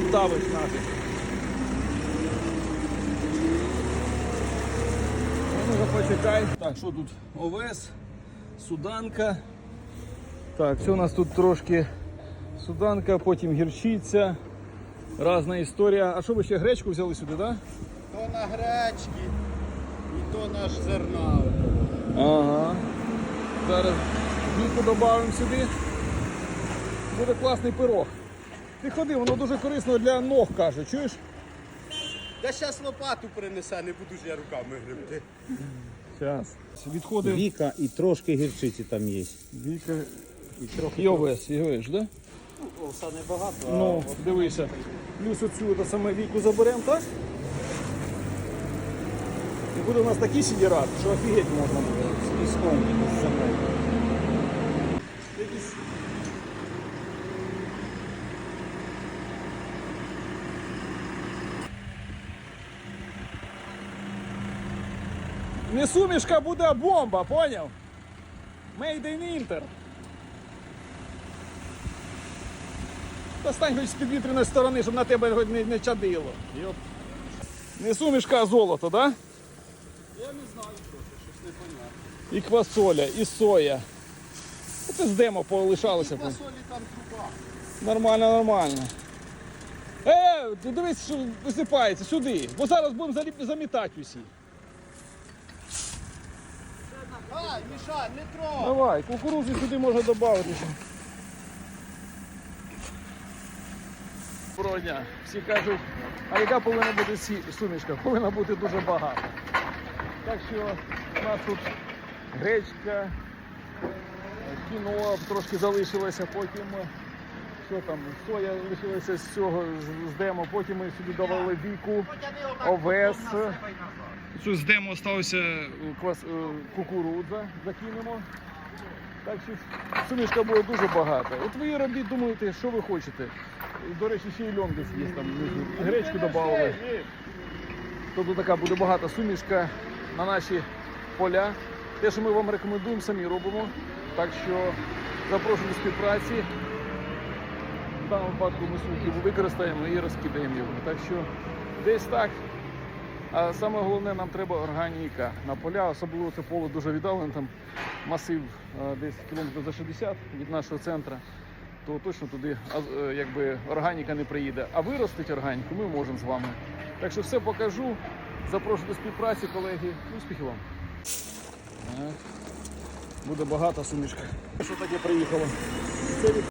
Полтавич нафиг. Ну, почекай. Так, що тут? Овес, суданка. Так, це у нас тут трошки суданка, потім гірчиця. Разна історія. А що ви ще гречку взяли сюди, так? Да? То на гречки і то наш зерна. Ага. Зараз віку додамо сюди. Буде класний пирог. Ти ходи, воно дуже корисно для ног каже, чуєш? Я зараз лопату принесе, не буду ж я руками гребти. Зараз. Відходи Віка і трошки гірчиці там є. Віка і овес, і овес, да? Овса небагато, Ну, дивися. Плюс оцю та саме віку заберемо, так? І буде у нас такий сідірат, що офігеть можна буде. з піском з землею. Не сумішка буде а бомба, поняв? Made in Inter. Достань хоч з підвітряної сторони, щоб на тебе хоч не, не чадило. Йоп. Не сумішка, а золото, так? Да? Я не знаю, що це, щось непонятне. І квасоля, і соя. Це з демо полишалося. Фасолі там труба. Нормально, нормально. Е, дивись, що висипається сюди. Бо зараз будемо заліп- замітати усі. Міша, не трогай! Давай, кукурудзу сюди можна додати. Доброго дня. Всі кажуть, а яка повинна бути сумішка? Повинна бути дуже багато. Так що у нас тут гречка, кіно трошки залишилося, потім що там, соя лишилася з цього, з- демо, потім ми сюди додали віку, овес. Що з демо залишилося е, кукурудза, закинемо. Так що сумішка буде дуже багато. От ви робіть, думаєте, що ви хочете. До речі, ще й льон десь є там. внизу. Гречку додали. Тобто така буде багата сумішка на наші поля. Те, що ми вам рекомендуємо, самі робимо. Так що запрошую до співпраці. В даному випадку ми сумки використаємо і розкидаємо його. Так що десь так. А саме головне, нам треба органіка на поля, особливо це поле дуже віддалене, там масив е, десь кілометрів за 60 від нашого центру, то точно туди е, якби, органіка не приїде. А виростити органіку ми можемо з вами. Так що все покажу. Запрошую до співпраці, колеги. Успіхів вам! Буде багато сумішка. Що таке приїхало?